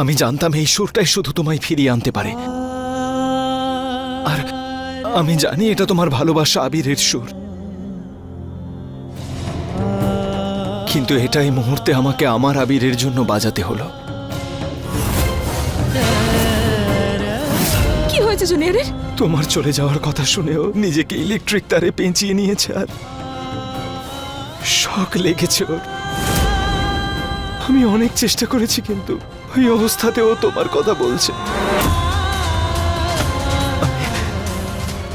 আমি জানতাম এই সুরটাই শুধু তোমায় ফিরিয়ে আনতে পারে। আর আমি জানি এটা তোমার ভালোবাসা আবিরের সুর। কিন্তু এটাই মুহূর্তে আমাকে আমার আবিরের জন্য বাজাতে হলো। কি হয়েছে জুনিয়রের? তোমার চলে যাওয়ার কথা শুনেও নিজেকে ইলেকট্রিক তারে পেঁচিয়ে নিয়েছে আর শখ লেগেছে ওর। আমি অনেক চেষ্টা করেছি কিন্তু ওই অবস্থাতেও তোমার কথা বলছে।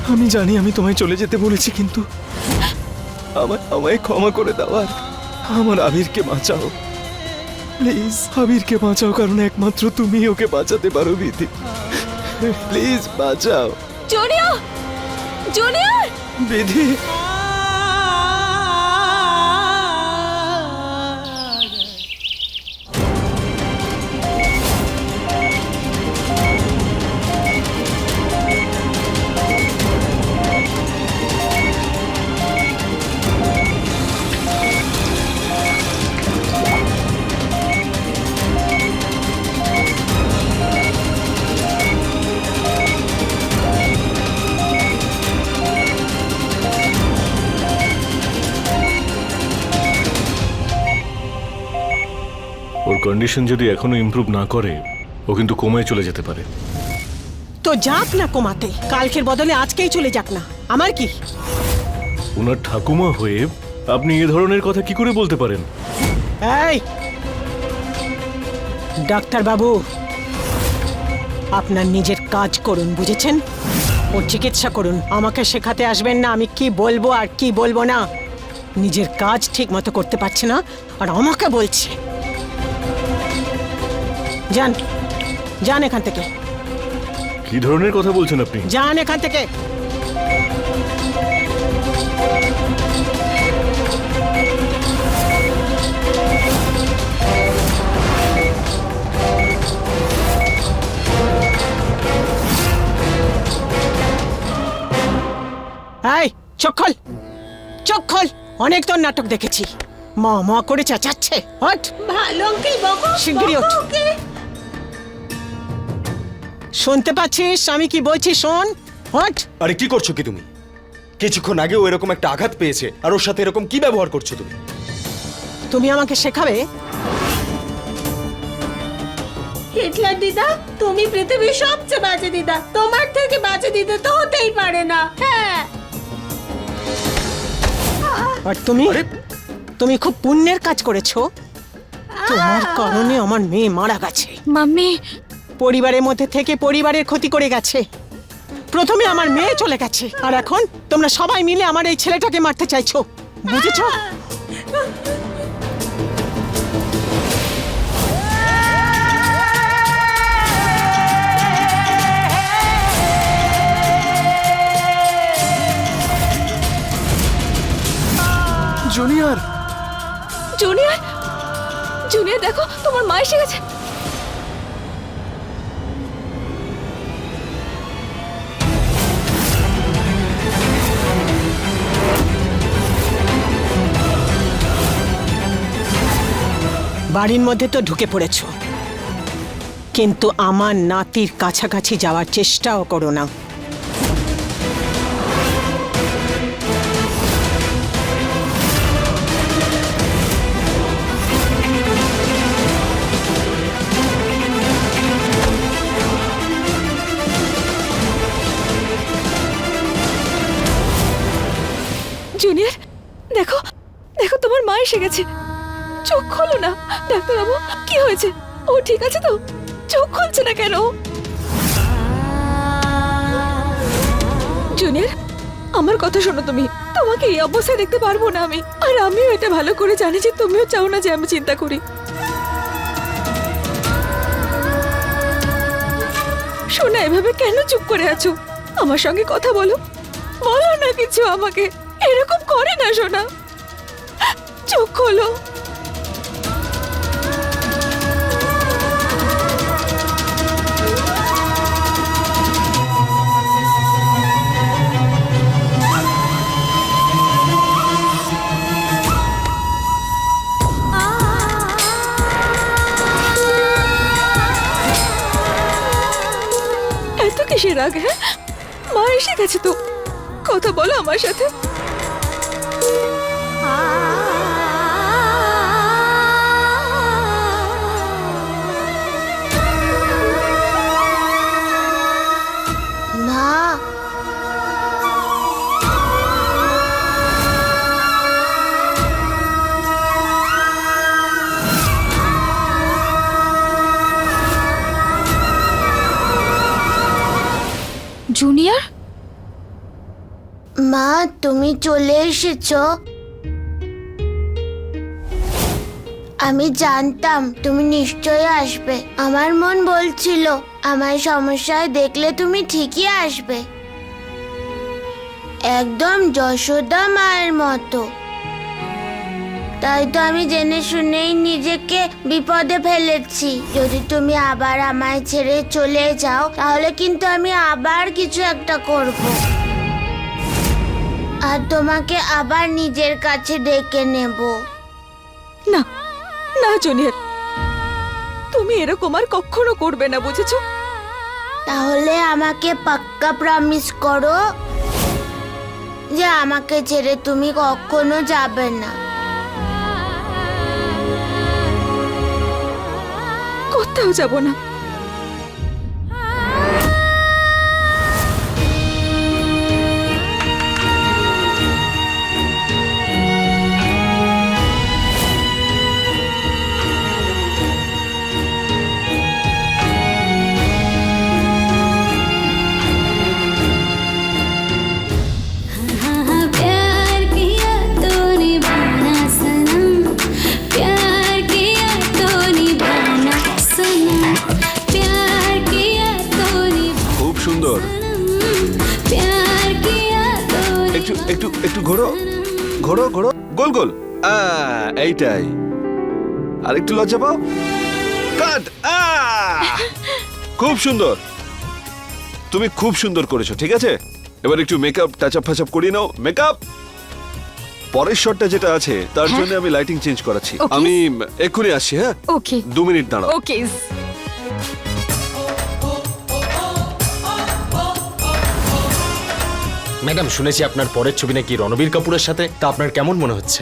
আমি- জানি আমি তোমায় চলে যেতে বলেছি কিন্তু আমায় আমায় ক্ষমা করে দেওয়ার আমার আবিরকে বাঁচাও। প্লিজ আবিরকে বাঁচাও কারণ একমাত্র তুমি ওকে বাঁচাতে পারো বিধি। প্লিজ বাঁচাও। জুনিয়র জুনিয়র বিধি! কন্ডিশন যদি এখনও ইমপ্রুভ না করে ও কিন্তু কোমায় চলে যেতে পারে। তো যাক না কমাতে কালকের বদলে আজকেই চলে যাক না। আমার কি? ওনার ঠাকুমা হয়ে আপনি এ ধরনের কথা কি করে বলতে পারেন? এই! ডাক্তার বাবু আপনার নিজের কাজ করুন বুঝেছেন? ওর চিকিৎসা করুন আমাকে শেখাতে আসবেন না আমি কি বলব আর কি বলব না। নিজের কাজ ঠিক মতো করতে পারছে না আর আমাকে বলছে। যান যান এখান থেকে। কি ধরনের কথা বলছেন আপনি? যান এখান থেকে। এই চোখ খোল। চোখ খোল। অনেক তোর নাটক দেখেছি। মা মা করে চেঁচাচ্ছে। হট ভালো আঙ্কেল বকো শিগগিরই ওঠ। শুনতে পাচ্ছিস? আমি কি বলছি শোন। হট আরে কি করছ কি তুমি? কিছুক্ষণ আগে ও এরকম একটা আঘাত পেয়েছে আর ওর সাথে এরকম কি ব্যবহার করছ তুমি? তুমি আমাকে শেখাবে? হিটলার দিদা তুমি পৃথিবীর সবচেয়ে বাজে দিদা। তোমার থেকে বাজে দিদা তো হতেই পারে না। হ্যাঁ। আর তুমি? তুমি খুব পুণ্যের কাজ করেছ। তোমার কারণে আমার মেয়ে মারা গেছে। মাম্মি পরিবারের মধ্যে থেকে পরিবারের ক্ষতি করে গেছে। প্রথমে আমার মেয়ে চলে গেছে আর এখন তোমরা সবাই মিলে আমার এই ছেলেটাকে মারতে চাইছো। বুঝেছ? জুনিয়র। জুনিয়র? জুনিয়র দেখো তোমার মা এসে গেছে। বাড়ির মধ্যে তো ঢুকে পড়েছো। কিন্তু আমার নাতির কাছাকাছি যাওয়ার চেষ্টাও করো না। জুনিয়র, দেখো দেখো তোমার মা এসে গেছে। চোখ খোলো না। ডাক্তারবাবু, কি হয়েছে? ও ঠিক আছে তো? চোখ খুলছে না কেন? জুনিয়র, আমার কথা শোনো তুমি। তোমাকে এই অবস্থায় দেখতে পারব না আমি। আর আমিও এটা ভালো করে জানি যে তুমিও চাও না যে আমি চিন্তা করি। শোনা এভাবে কেন চুপ করে আছো? আমার সঙ্গে কথা বলো। বলো না কিছু আমাকে। এরকম করে না শোনা চোখ খোলো। কিসের রাগ হ্যাঁ? মা এসে গেছে তো। কথা বলো আমার সাথে। মা জুনিয়র? মা, তুমি চলে এসেছ। আমি জানতাম তুমি নিশ্চয়ই আসবে। আমার মন বলছিল আমার সমস্যায় দেখলে তুমি ঠিকই আসবে। একদম যশোদা মায়ের মতো। তাই তো আমি জেনে শুনেই নিজেকে বিপদে ফেলেছি। যদি তুমি আবার আমায় ছেড়ে চলে যাও তাহলে কিন্তু আমি আবার কিছু একটা করব। আর তোমাকে আবার নিজের কাছে ডেকে নেব। না না জুনিয়র। তুমি এরকম আর কখনো করবে না বুঝেছ? তাহলে আমাকে পাক্কা প্রমিস করো যে আমাকে ছেড়ে তুমি কখনো যাবে না। কোথাও যাব না। একটু একটু ঘোরো। ঘোরো ঘোরো। গোল গোল। এইটাই। আর একটু লজ্জা পাও? কাট! খুব সুন্দর। তুমি খুব সুন্দর করেছ ঠিক আছে? এবার একটু মেকআপ টাচ আপ ফাচ আপ করিয়ে নাও। মেকআপ পরের শটটা যেটা আছে তার জন্য আমি লাইটিং চেঞ্জ করাচ্ছি। আমি এক্ষুনি আসছি হ্যাঁ? ওকে দু মিনিট দাঁড়াও। ওকে ম্যাডাম শুনেছি আপনার পরের ছবি নাকি রণবীর কাপুরের সাথে। তা আপনার কেমন মনে হচ্ছে?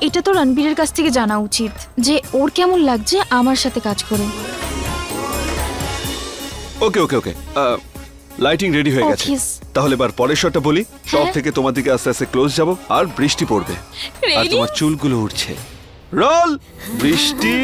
এটা তো রণবীরের কাছ থেকে জানা উচিত যে ওর কেমন লাগছে আমার সাথে কাজ করে। ওকে ওকে ওকে। লাইটিং রেডি হয়ে গেছে। তাহলে এবার পরের শটটা বলি। টপ হ্যাঁ। থেকে তোমার দিকে আস্তে আস্তে ক্লোজ যাব আর বৃষ্টি পড়বে। আর তোমার চুলগুলো উঠছে রোল বৃষ্টি!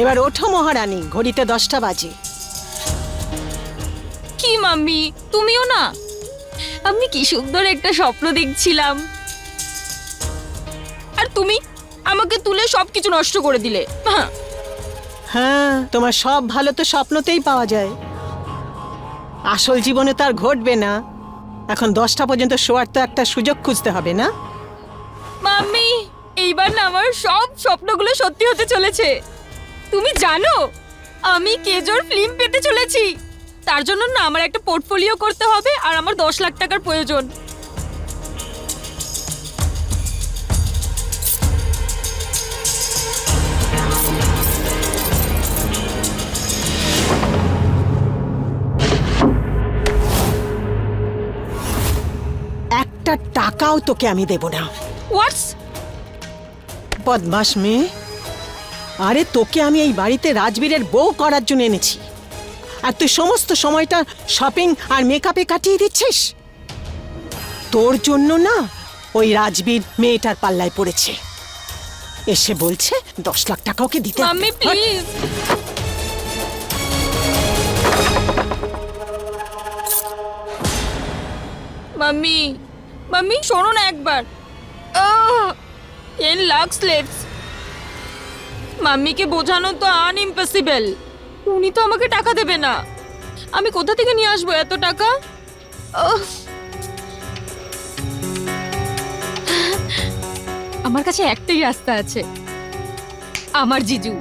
এবার ওঠো মহারানী ঘড়িতে দশটা বাজে। কি মাম্মি তুমিও না? আমি কি সুন্দর একটা স্বপ্ন দেখছিলাম। আর তুমি আমাকে তুলে সবকিছু নষ্ট করে দিলে। হ্যাঁ। হ্যাঁ তোমার সব ভালো তো স্বপ্নতেই পাওয়া যায়। আসল জীবনে তো আর ঘটবে না। এখন দশটা পর্যন্ত শোয়ার তো একটা সুযোগ খুঁজতে হবে না? মাম্মি এইবার না আমার সব স্বপ্নগুলো সত্যি হতে চলেছে। তুমি জানো আমি কেজোর ফিল্ম পেতে চলেছি। তার জন্য না আমার একটা পোর্টফোলিও করতে হবে আর আমার দশ লাখ টাকার প্রয়োজন। একটা টাকাও তোকে আমি দেব না। হোয়াটস বদমাস মেয়ে। আরে তোকে আমি এই বাড়িতে রাজবীরের বউ করার জন্য এনেছি। আর তুই সমস্ত সময়টা শপিং আর মেকআপে কাটিয়ে দিচ্ছিস? তোর জন্য না ওই রাজবীর মেয়েটার পাল্লায় পড়েছে। এসে বলছে দশ লাখ টাকা ওকে দিতে। মাম্মি প্লিজ মাম্মি মাম্মি শোনো না একবার। টেন লাখ স্লেটস মাম্মিকে বোঝানো তো আন ইম্পসিবল উনি তো আমাকে টাকা দেবে না। আমি কোথা থেকে নিয়ে আসব এত টাকা? আমার কাছে একটাই রাস্তা আছে। আমার জিজু।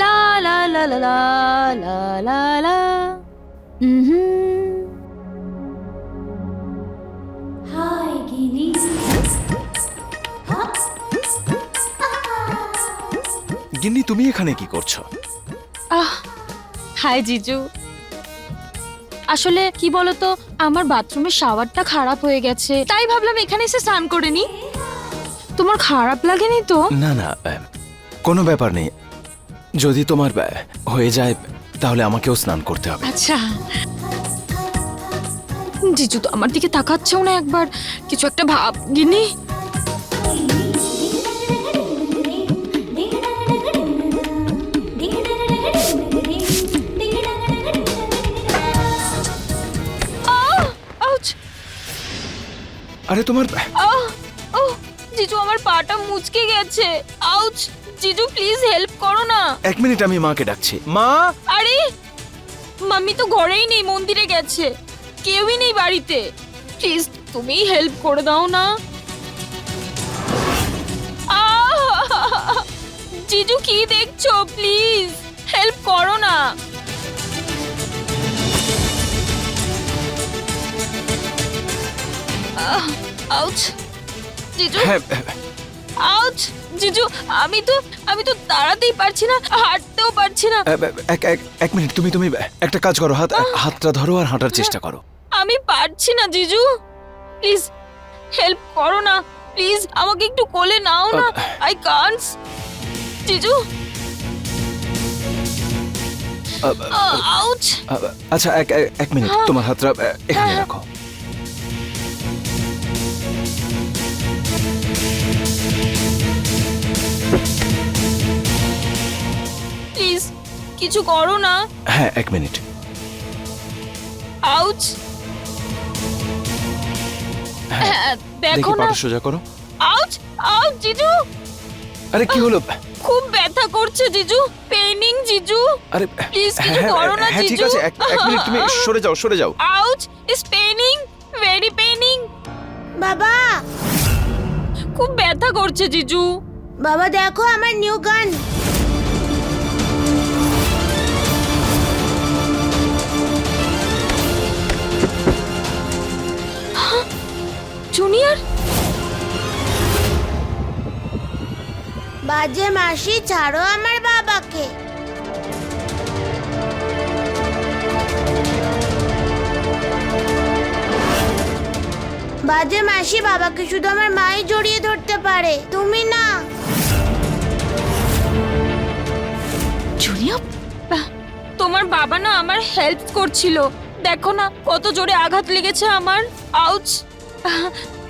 লা লা লা লা লা লা লা হুম Mm-hmm. গিন্নি তুমি এখানে কি করছ? আহ হাই জিজু। আসলে কি বলতো আমার বাথরুমের শাওয়ারটা খারাপ হয়ে গেছে তাই ভাবলাম এখানে এসে স্নান করে নি তোমার খারাপ লাগেনি তো? না না কোনো ব্যাপার নেই। যদি তোমার হয়ে যায় তাহলে আমাকেও স্নান করতে হবে। আচ্ছা। জিজু তো আমার দিকে তাকাচ্ছেও না একবার। কিছু একটা ভাব গিনি আরে তোমার আহ! ওহ! জিজু আমার পাটা মুচকে গেছে আউচ জিজু প্লিজ হেল্প করো না এক মিনিট আমি মাকে ডাকছি মা আরে মাম্মি তো ঘরেই নেই মন্দিরে গেছে কেউই নেই বাড়িতে প্লিজ তুমি হেল্প করে দাও না আহ! জিজু কি দেখছ প্লিজ হেল্প করো না আহ, আউচ জিজু। হ্যাঁ। হ্যাঁ, আউচ জিজু আমি তো আমি তো দাঁড়াতেই পারছি না হাঁটতেও পারছি না। এক এক এক মিনিট তুমি তুমি একটা কাজ করো হাত হাতটা ধরো আর হাঁটার চেষ্টা করো। আমি পারছি না জিজু। প্লিজ হেল্প করো না প্লিজ আমাকে একটু কোলে নাও না আই কান্টস জিজু। আউচ। আচ্ছা এক এক- এক মিনিট তোমার হাতটা এখানে রাখো। কিছু করো না। হ্যাঁ এক মিনিট। আউচ। হ্যাঁ হ্যাঁ, দেখি দেখো না। পাটা সোজা করো। আউচ আউচ জিজু। আরে কি হলো? খুব ব্যথা করছে জিজু পেনিং জিজু। আরে Please, কিছু হ্যাঁ, করো না, হ্যাঁ ঠিক জিজু। আছে এক এক মিনিট তুমি সরে যাও সরে যাও। Ouch is paining very paining বাবা! খুব ব্যথা করছে জিজু। বাবা দেখো আমার নিউ গান। বাজে মাসি ছাড়ো আমার বাবাকে। বাজে মাসি বাবাকে শুধু আমার মাই জড়িয়ে ধরতে পারে, তুমি না। তোমার বাবা না আমার হেল্প করছিল। দেখো না কত জোরে আঘাত লেগেছে আমার। আউচ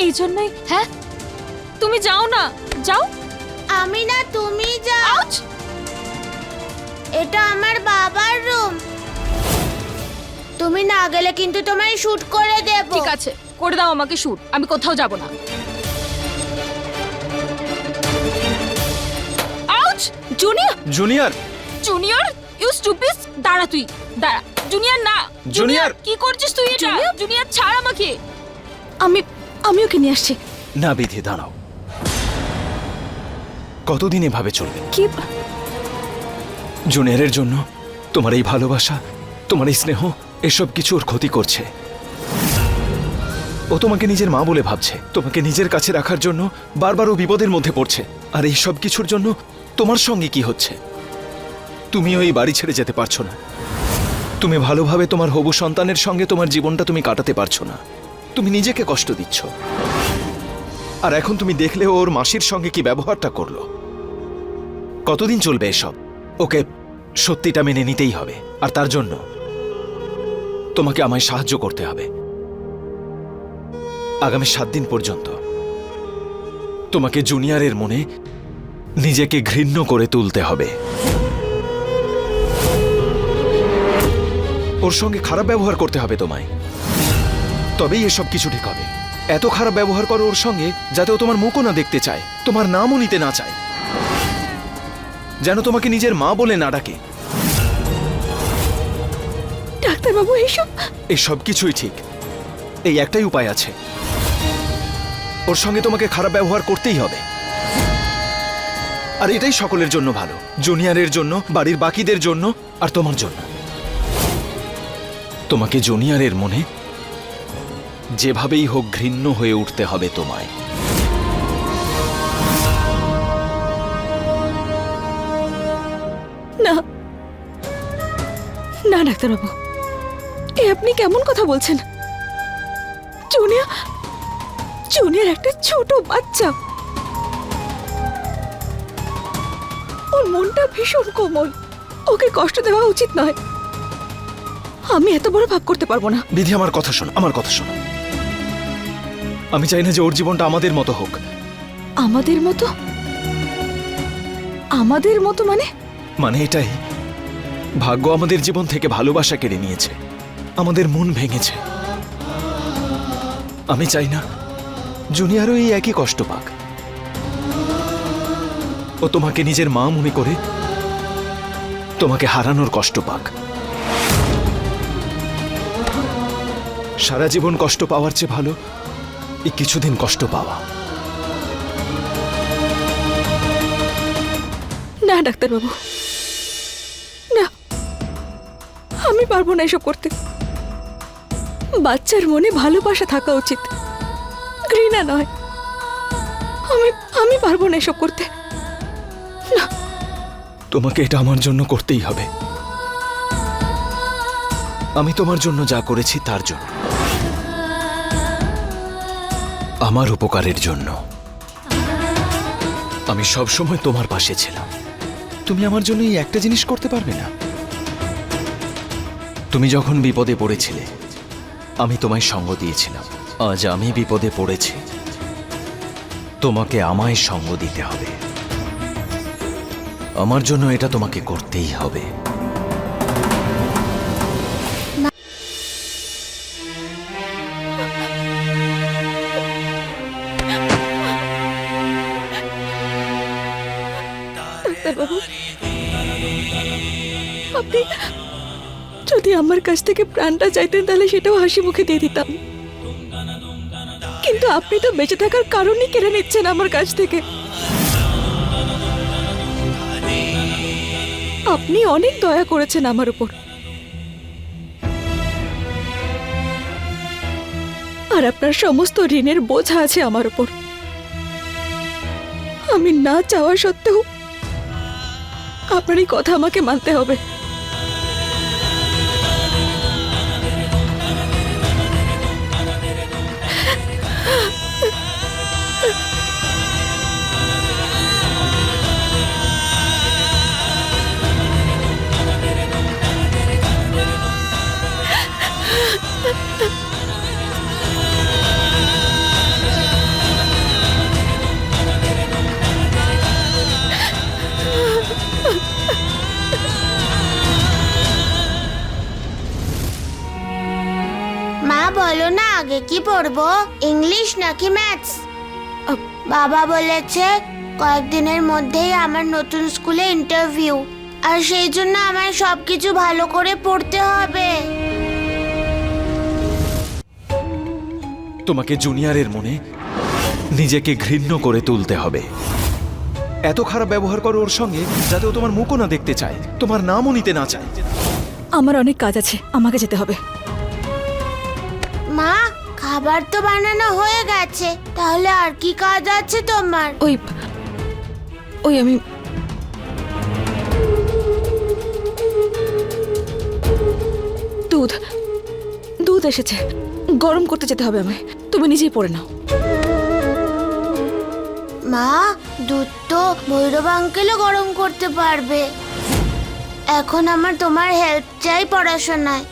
এই জন্যই হ্যাঁ? তুমি যাও না, যাও। আমি না তুমি যাও। এটা আমার বাবার রুম। তুমি না গেলে কিন্তু তোমায় শুট করে দেব। ঠিক আছে করে দাও আমাকে শুট আমি কোথাও যাব না। Ouch! Junior! Junior! Junior you stupid দাঁড়া তুই দাঁড়া। জুনিয়র না জুনিয়র! কি করছিস তুই এটা? জুনিয়র ছাড় আমাকে। আমি আমি ওকে নিয়ে আসছি। না বিধি দাঁড়াও। কতদিন এভাবে চলবে? কি জুনিয়রের জন্য তোমার এই ভালোবাসা তোমার এই স্নেহ এসব কিছু ওর ক্ষতি করছে। ও তোমাকে নিজের মা বলে ভাবছে। তোমাকে নিজের কাছে রাখার জন্য বারবার ও বিপদের মধ্যে পড়ছে। আর এই সব কিছুর জন্য তোমার সঙ্গে কি হচ্ছে? তুমিও এই বাড়ি ছেড়ে যেতে পারছ না। তুমি ভালোভাবে তোমার হবু সন্তানের সঙ্গে তোমার জীবনটা তুমি কাটাতে পারছ না। তুমি নিজেকে কষ্ট দিচ্ছ। আর এখন তুমি দেখলে ওর মাসির সঙ্গে কি ব্যবহারটা করল। কতদিন চলবে এসব? ওকে সত্যিটা মেনে নিতেই হবে, আর তার জন্য তোমাকে আমায় সাহায্য করতে হবে। আগামী সাত দিন পর্যন্ত তোমাকে জুনিয়রের মনে নিজেকে ঘৃণ্য করে তুলতে হবে। ওর সঙ্গে খারাপ ব্যবহার করতে হবে তোমায়। তবেই এসব কিছু ঠিক হবে। এত খারাপ ব্যবহার করো ওর সঙ্গে যাতে ও তোমার মুখও না দেখতে চায় তোমার নামও নিতে না চায়। যেন তোমাকে নিজের মা বলে না ডাকে। ডাক্তারবাবু এইসব এই সব কিছুই ঠিক। এই একটাই উপায় আছে। ওর সঙ্গে তোমাকে খারাপ ব্যবহার করতেই হবে। আর এটাই সকলের জন্য ভালো। জুনিয়রের জন্য বাড়ির বাকিদের জন্য আর তোমার জন্য। তোমাকে জুনিয়রের মনে যেভাবেই হোক ঘৃণ্য হয়ে উঠতে হবে তোমায়। না। না ডাক্তারবাবু। এ আপনি কেমন কথা বলছেন? জুনিয়া জুনিয়ার একটা ছোট বাচ্চা। ওর মনটা ভীষণ কোমল। ওকে কষ্ট দেওয়া উচিত নয়। আমি এত বড় ভাগ করতে পারব না। বিধি আমার কথা শোনো আমার কথা শোনো। আমি চাই না যে ওর জীবনটা আমাদের মতো হোক। আমাদের মতো? আমাদের মতো মানে? মানে এটাই। ভাগ্য আমাদের জীবন থেকে ভালোবাসা কেড়ে নিয়েছে। আমাদের মন ভেঙেছে। আমি চাই না জুনিয়রও এই একই কষ্ট পাক। ও তোমাকে নিজের মা মনে করে তোমাকে হারানোর কষ্ট পাক। সারা জীবন কষ্ট পাওয়ার চেয়ে ভালো এই কিছুদিন কষ্ট পাওয়া। না ডাক্তারবাবু। না আমি পারব না এসব করতে। বাচ্চার মনে ভালোবাসা থাকা উচিত। ঘৃণা নয়। আমি আমি পারব না এসব করতে। না। তোমাকে এটা আমার জন্য করতেই হবে। আমি তোমার জন্য যা করেছি তার জন্য। আমার উপকারের জন্য। আমি সব সময় তোমার পাশে ছিলাম। তুমি আমার জন্য এই একটা জিনিস করতে পারবে না। তুমি যখন বিপদে পড়েছিলে, আমি তোমায় সঙ্গ দিয়েছিলাম। আজ আমি বিপদে পড়েছি। তোমাকে আমায় সঙ্গ দিতে হবে। আমার জন্য এটা তোমাকে করতেই হবে। কাছ থেকে প্রাণটা চাইতেন তাহলে সেটাও হাসি মুখে দিয়ে দিতাম। কিন্তু আপনি তো বেঁচে থাকার কারণই কেড়ে নিচ্ছেন আমার কাছ থেকে। আপনি অনেক দয়া করেছেন আমার উপর। আর আপনার সমস্ত ঋণের বোঝা আছে আমার উপর। আমি না চাওয়া সত্ত্বেও আপনার এই কথা আমাকে মানতে হবে। মা, বলো না আগে কি পড়ব? ইংলিশ নাকি ম্যাথস বাবা বলেছে, কয়েকদিনের মধ্যেই আমার নতুন স্কুলে ইন্টারভিউ আর সেই জন্য আমার সবকিছু ভালো করে পড়তে হবে। তোমাকে জুনিয়রের মনে নিজেকে ঘৃণ্য করে তুলতে হবে। এত খারাপ ব্যবহার করো ওর সঙ্গে যাতে ও তোমার মুখও না দেখতে চায় তোমার নামও নিতে না চায়। আমার অনেক কাজ আছে আমাকে যেতে হবে। মা খাবার তো বানানো হয়ে গেছে তাহলে আর কি কাজ আছে তোমার? ওই ওই আমি দুধ দুধ এসেছে। গরম করতে যেতে হবে আমায়। তুমি নিজেই পড়ে নাও। মা, দুধ তো ভৈরব আঙ্কেলও গরম করতে পারবে। এখন আমার তোমার হেল্প চাই পড়াশোনায়।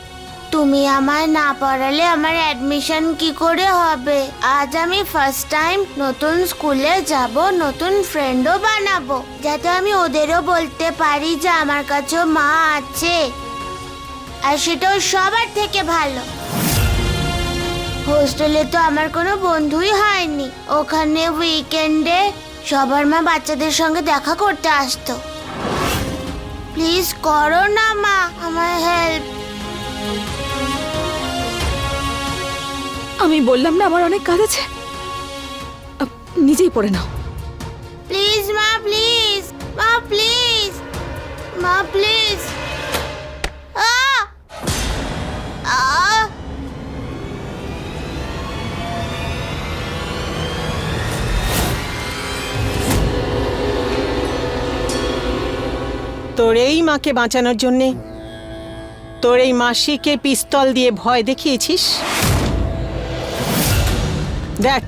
তুমি আমায় না পড়ালে আমার অ্যাডমিশন কি করে হবে? আজ আমি ফার্স্ট টাইম নতুন স্কুলে যাব, নতুন ফ্রেন্ডও বানাবো। যাতে আমি ওদেরও বলতে পারি যে আমার কাছেও মা আছে। আর সেটাও সবার থেকে ভালো। হোস্টেলে তো আমার কোনো বন্ধুই হয়নি। ওখানে উইকেন্ডে সবার মা বাচ্চাদের সঙ্গে দেখা করতে আসতো। প্লিজ করো না মা আমার হেল্প আমি বললাম না আমার অনেক কাজ আছে। আপ, নিজেই পড়ে নাও। প্লিজ মা প্লিজ মা প্লিজ মা প্লিজ আ তোর এই মাকে বাঁচানোর জন্যে? তোর এই মাসিকে পিস্তল দিয়ে ভয় দেখিয়েছিস? দেখ,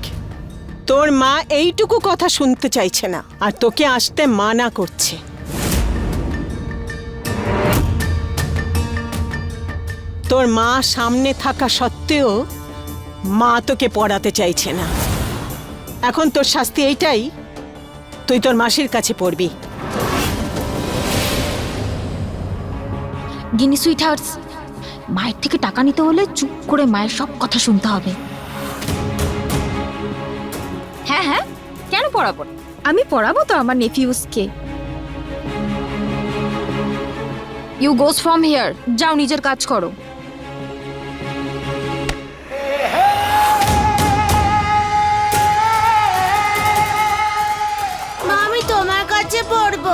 তোর মা এইটুকু কথা শুনতে চাইছে না, আর তোকে আসতে মানা করছে। তোর মা সামনে থাকা সত্ত্বেও মা তোকে পড়াতে চাইছে না। এখন তোর শাস্তি এইটাই, তুই তোর মাসির কাছে পড়বি। গিনি সুইটার্স মায়ের থেকে টাকা নিতে হলে চুপ করে মায়ের সব কথা শুনতে হবে। হ্যাঁ হ্যাঁ কেন পড়াবো? আমি পড়াবো তো আমার নেফিউসকে। ইউ গোস ফ্রম হেয়ার যাও নিজের কাজ করো। মামি তোমার কাছে পড়ব।